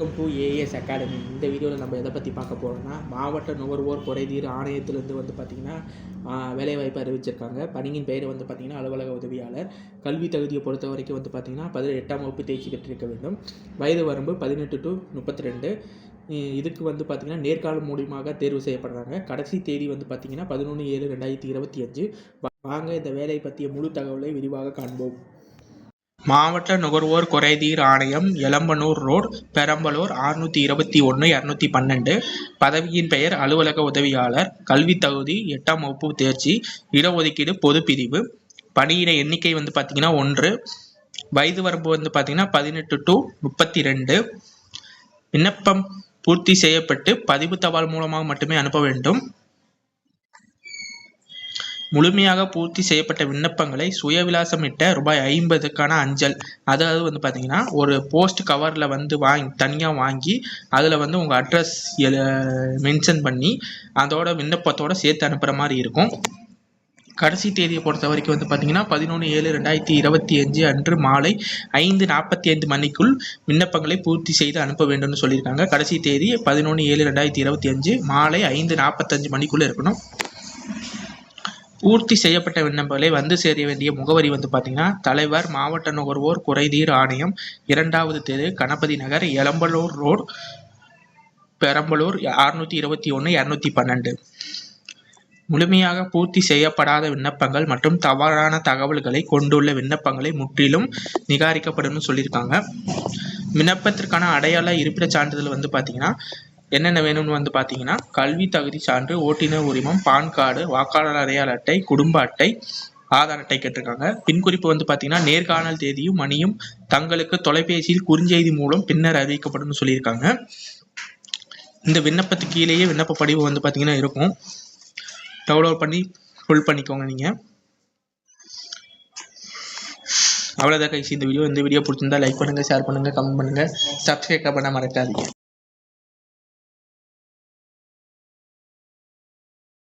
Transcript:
Welcome to as academy இந்த வீடியோவில் நம்ம எதை பற்றி பார்க்க போகிறோம்னா மாவட்ட நுகர்வோர் குறைதீர் ஆணையத்திலேருந்து வந்து பார்த்திங்கன்னா வேலைவாய்ப்பு அறிவிச்சிருக்காங்க. பணியின் பெயர் வந்து பார்த்திங்கன்னா அலுவலக உதவியாளர். கல்வி தகுதியை பொறுத்த வரைக்கும் வந்து பார்த்திங்கன்னா பதினெட்டாம் எட்டாம் வகுப்பு தேர்ச்சி பெற்றிருக்க வேண்டும். வயது வரம்பு பதினெட்டு டு முப்பத்தி ரெண்டு இதுக்கு வந்து பார்த்திங்கன்னா நேர்காலம் மூலியமாக தேர்வு செய்யப்படுறாங்க. கடைசி தேதி வந்து பார்த்திங்கன்னா பதினொன்று ஏழு ரெண்டாயிரத்தி இருபத்தி அஞ்சு. வாங்க இந்த வேலையை பற்றிய முழு தகவலை விரிவாக காண்போம். மாவட்ட நுகர்வோர் குறைதீர் ஆணையம் எலம்பனூர் ரோடு பெரம்பலூர் அறுநூற்றி இருபத்தி ஒன்று இரநூத்தி பன்னெண்டு. பதவியின் பெயர் அலுவலக உதவியாளர் கல்வி தகுதி எட்டாம் வகுப்பு தேர்ச்சி இடஒதுக்கீடு பொது பிரிவு பணியிட எண்ணிக்கை வந்து பார்த்திங்கன்னா ஒன்று. வயது வரம்பு வந்து பார்த்திங்கன்னா பதினெட்டு டு முப்பத்தி ரெண்டு விண்ணப்பம் பூர்த்தி செய்யப்பட்டு பதிவு தபால் மூலமாக மட்டுமே அனுப்ப வேண்டும். முழுமையாக பூர்த்தி செய்யப்பட்ட விண்ணப்பங்களை சுயவிலாசமிட்ட ரூபாய் ஐம்பதுக்கான அஞ்சல். அதாவது வந்து பார்த்தீங்கன்னா ஒரு போஸ்ட் கவரில் வந்து வாங்கி தனியாக வாங்கி அதில் வந்து உங்கள் அட்ரஸ் மென்ஷன் பண்ணி அதோட விண்ணப்பத்தோட சேர்த்து அனுப்புகிற மாதிரி இருக்கும். கடைசி தேதியை பொறுத்த வரைக்கும் வந்து பார்த்தீங்கன்னா பதினொன்று ஏழு ரெண்டாயிரத்தி இருபத்தி அஞ்சு அன்று மாலை ஐந்து நாற்பத்தி ஐந்து மணிக்குள் விண்ணப்பங்களை பூர்த்தி செய்து அனுப்ப வேண்டும்னு சொல்லியிருக்காங்க. கடைசி தேதி பதினொன்று ஏழு ரெண்டாயிரத்தி இருபத்தி அஞ்சு மாலை ஐந்து நாற்பத்தஞ்சு மணிக்குள்ளே இருக்கணும். பூர்த்தி செய்யப்பட்ட விண்ணப்பங்களை வந்து சேர வேண்டிய முகவரி வந்து பார்த்தீங்கன்னா தலைவர் மாவட்ட நுகர்வோர் குறைதீர் ஆணையம் இரண்டாவது தெரு கணபதி நகர் எலம்பலூர் ரோடு பெரம்பலூர் அறுநூத்தி இருபத்தி ஒன்று இரநூத்தி பன்னெண்டு. முழுமையாக பூர்த்தி செய்யப்படாத விண்ணப்பங்கள் மற்றும் தவறான தகவல்களை கொண்டுள்ள விண்ணப்பங்களை முற்றிலும் நிகாரிக்கப்படும் சொல்லியிருக்காங்க. விண்ணப்பத்திற்கான அடையாள இருப்பிடச் சான்றிதழ் வந்து பார்த்தீங்கன்னா என்னென்ன வேணும்னு வந்து பார்த்தீங்கன்னா கல்வி தகுதி சான்று ஓட்டுநர் உரிமம் பான் கார்டு வாக்காளர் அடையாள அட்டை குடும்ப அட்டை ஆதார் அட்டை கேட்டிருக்காங்க. பின்குறிப்பு வந்து பார்த்தீங்கன்னா நேர்காணல் தேதியும் மணியும் தங்களுக்கு தொலைபேசியில் குறுஞ்செய்தி மூலம் பின்னர் அறிவிக்கப்படும் சொல்லியிருக்காங்க. இந்த விண்ணப்பத்துக்கு கீழேயே விண்ணப்ப படிவு வந்து பார்த்தீங்கன்னா இருக்கும். டவுன்லோட் பண்ணி ஃபுல் பண்ணிக்கோங்க நீங்கள் அவ்வளோதான் கைசி இந்த வீடியோ இந்த வீடியோ பிடிச்சிருந்தா லைக் பண்ணுங்கள் ஷேர் பண்ணுங்கள் கமெண்ட் பண்ணுங்கள் சப்ஸ்கிரைப் பண்ண மறக்காதீங்க.